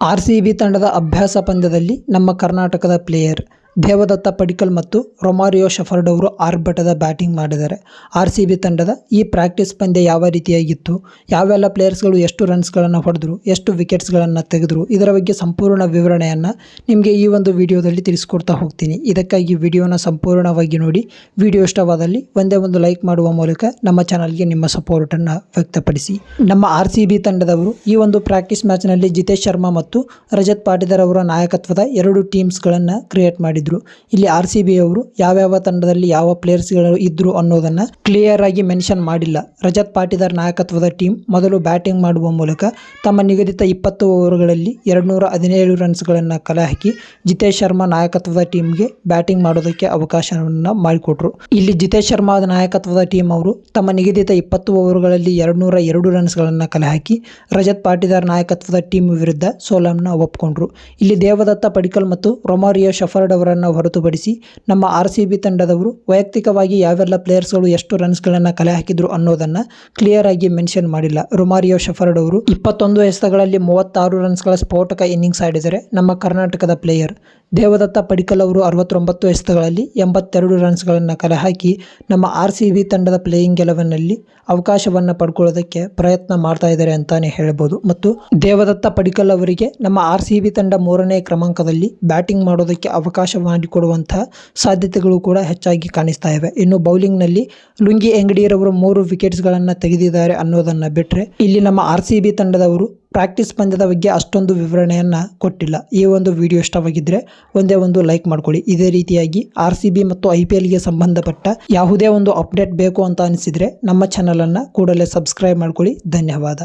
R C B ತಂಡದ ಅಭ್ಯಾಸ ಪಂದ್ಯದಲ್ಲಿ ನಮ್ಮ ಕರ್ನಾಟಕದ ಪ್ಲೇಯರ್ ದೇವದತ್ತ ಪಡಿಕಲ್ ಮತ್ತು ರೊಮಾರಿಯೋ ಶಫರ್ಡ್ ಅವರು ಆರ್ಭಟದ ಬ್ಯಾಟಿಂಗ್ ಮಾಡಿದ್ದಾರೆ. ಆರ್ ಸಿ ಬಿ ತಂಡದ ಈ ಪ್ರಾಕ್ಟೀಸ್ ಪಂದ್ಯ ಯಾವ ರೀತಿಯಾಗಿತ್ತು? ಯಾವೆಲ್ಲ ಪ್ಲೇಯರ್ಸ್ಗಳು ಎಷ್ಟು ರನ್ಸ್ಗಳನ್ನು ಹೊಡೆದ್ರು? ಎಷ್ಟು ವಿಕೆಟ್ಸ್ಗಳನ್ನು ತೆಗೆದ್ರು? ಇದರ ಬಗ್ಗೆ ಸಂಪೂರ್ಣ ವಿವರಣೆಯನ್ನು ನಿಮಗೆ ಈ ಒಂದು ವಿಡಿಯೋದಲ್ಲಿ ತಿಳಿಸ್ಕೊಡ್ತಾ ಹೋಗ್ತೀನಿ. ಇದಕ್ಕಾಗಿ ವಿಡಿಯೋನ ಸಂಪೂರ್ಣವಾಗಿ ನೋಡಿ. ವಿಡಿಯೋ ಇಷ್ಟವಾದಲ್ಲಿ ಒಂದೇ ಒಂದು ಲೈಕ್ ಮಾಡುವ ಮೂಲಕ ನಮ್ಮ ಚಾನಲ್ಗೆ ನಿಮ್ಮ ಸಪೋರ್ಟನ್ನು ವ್ಯಕ್ತಪಡಿಸಿ. ನಮ್ಮ ಆರ್ ಸಿ ಬಿ ತಂಡದವರು ಈ ಒಂದು ಪ್ರಾಕ್ಟೀಸ್ ಮ್ಯಾಚ್ನಲ್ಲಿ ಜಿತೇಶ್ ಶರ್ಮಾ ಮತ್ತು ರಜತ್ ಪಾಟೀದಾರ್ ಅವರ ನಾಯಕತ್ವದ ಎರಡು ಟೀಮ್ಸ್ಗಳನ್ನು ಕ್ರಿಯೇಟ್ ಮಾಡಿದ್ರು. ಇಲ್ಲಿ ಆರ್ ಸಿ ಬಿ ಅವರು ಯಾವ್ಯಾವ ತಂಡದಲ್ಲಿ ಯಾವ ಪ್ಲೇಯರ್ಸ್ಗಳು ಇದ್ರು ಅನ್ನೋದನ್ನ ಕ್ಲಿಯರ್ ಆಗಿ ಮೆನ್ಷನ್ ಮಾಡಿಲ್ಲ. ರಜತ್ ಪಾಟಿದಾರ್ ನಾಯಕತ್ವದ ಟೀಮ್ ಮೊದಲು ಬ್ಯಾಟಿಂಗ್ ಮಾಡುವ ಮೂಲಕ ತಮ್ಮ ನಿಗದಿತ ಇಪ್ಪತ್ತು ಓವರ್ಗಳಲ್ಲಿ ಎರಡುನೂರ ಹದಿನೇಳು ರನ್ಸ್ಗಳನ್ನು ಕಲೆ ಹಾಕಿ ಜಿತೇಶ್ ಶರ್ಮಾ ನಾಯಕತ್ವದ ಟೀಮ್ಗೆ ಬ್ಯಾಟಿಂಗ್ ಮಾಡೋದಕ್ಕೆ ಅವಕಾಶವನ್ನು ಮಾಡಿಕೊಟ್ರು. ಇಲ್ಲಿ ಜಿತೇಶ್ ಶರ್ಮಾ ನಾಯಕತ್ವದ ಟೀಮ್ ಅವರು ತಮ್ಮ ನಿಗದಿತ ಇಪ್ಪತ್ತು ಓವರ್ಗಳಲ್ಲಿ ಎರಡುನೂರ ಎರಡು ರನ್ಸ್ಗಳನ್ನು ಕಲೆ ಹಾಕಿ ರಜತ್ ಪಾಟಿದಾರ್ ನಾಯಕತ್ವದ ಟೀಮ್ ವಿರುದ್ಧ ಸೋಲನ್ನು ಒಪ್ಪಿಕೊಂಡ್ರು ಇಲ್ಲಿ ದೇವದತ್ತ ಪಡಿಕಲ್ ಮತ್ತು ರೊಮಾರಿಯೋ ಶಫರ್ಡ್ ಅವರನ್ನು ಹೊರತುಪಡಿಸಿ ನಮ್ಮ ಆರ್ ಸಿ ಬಿ ತಂಡದವರು ವೈಯಕ್ತಿಕವಾಗಿ ಯಾವೆಲ್ಲ ಪ್ಲೇಯರ್ಸ್ಗಳು ಎಷ್ಟು ರನ್ಸ್ಗಳನ್ನು ಕಲೆ ಹಾಕಿದ್ರು ಅನ್ನೋದನ್ನು ಕ್ಲಿಯರ್ ಆಗಿ ಮೆನ್ಷನ್ ಮಾಡಿಲ್ಲ. ರೊಮಾರಿಯೋ ಶಫರ್ಡ್ ಅವರು ಇಪ್ಪತ್ತೊಂದು ಎಸೆತಗಳಲ್ಲಿ ಮೂವತ್ತಾರು ರನ್ಸ್ಗಳ ಸ್ಫೋಟಕ ಇನ್ನಿಂಗ್ಸ್ ಆಡಿದರೆ ನಮ್ಮ ಕರ್ನಾಟಕದ ಪ್ಲೇಯರ್ ದೇವದತ್ತ ಪಡಿಕಲ್ ಅವರು ಅರವತ್ತೊಂಬತ್ತು ಎಸೆತಗಳಲ್ಲಿ ಎಂಬತ್ತೆರಡು ರನ್ಸ್ಗಳನ್ನು ಕಲೆ ಹಾಕಿ ನಮ್ಮ ಆರ್ ಸಿ ಬಿ ತಂಡದ ಪ್ಲೇಯಿಂಗ್ ಗೆಲುವಿನಲ್ಲಿ ಅವಕಾಶವನ್ನು ಪಡ್ಕೊಳ್ಳೋದಕ್ಕೆ ಪ್ರಯತ್ನ ಮಾಡ್ತಾ ಇದ್ದಾರೆ ಅಂತಾನೆ ಹೇಳ್ಬೋದು. ಮತ್ತು ದೇವದತ್ತ ಪಡಿಕಲ್ ಅವರಿಗೆ ನಮ್ಮ ಆರ್ ಸಿ ಬಿ ತಂಡ ಮೂರನೇ ಕ್ರಮಾಂಕದಲ್ಲಿ ಬ್ಯಾಟಿಂಗ್ ಮಾಡೋದಕ್ಕೆ ಅವಕಾಶ ಮಾಡಿಕೊಡುವಂತಹ ಸಾಧ್ಯತೆಗಳು ಕೂಡ ಹೆಚ್ಚಾಗಿ ಕಾಣಿಸ್ತಾ ಇವೆ. ಇನ್ನು ಬೌಲಿಂಗ್ನಲ್ಲಿ ಲುಂಗಿ ಎಂಗಡಿಯರವರು ಮೂರು ವಿಕೆಟ್ಸ್ಗಳನ್ನು ತೆಗೆದಿದ್ದಾರೆ ಅನ್ನೋದನ್ನು ಬಿಟ್ಟರೆ ಇಲ್ಲಿ ನಮ್ಮ ಆರ್ ಸಿ ಬಿ ತಂಡದವರು ಪ್ರಾಕ್ಟೀಸ್ ಪಂದ್ಯದ ಬಗ್ಗೆ ಅಷ್ಟೊಂದು ವಿವರಣೆಯನ್ನು ಕೊಟ್ಟಿಲ್ಲ. ಈ ಒಂದು ವಿಡಿಯೋ ಇಷ್ಟವಾಗಿದ್ದರೆ ಒಂದೇ ಒಂದು ಲೈಕ್ ಮಾಡ್ಕೊಳ್ಳಿ. ಇದೇ ರೀತಿಯಾಗಿ ಆರ್ ಸಿ ಬಿ ಮತ್ತು ಐ ಪಿ ಎಲ್ಗೆ ಸಂಬಂಧಪಟ್ಟ ಯಾವುದೇ ಒಂದು ಅಪ್ಡೇಟ್ ಬೇಕು ಅಂತ ಅನಿಸಿದರೆ ನಮ್ಮ ಚಾನಲನ್ನು ಕೂಡಲೇ ಸಬ್ಸ್ಕ್ರೈಬ್ ಮಾಡ್ಕೊಳ್ಳಿ. ಧನ್ಯವಾದ.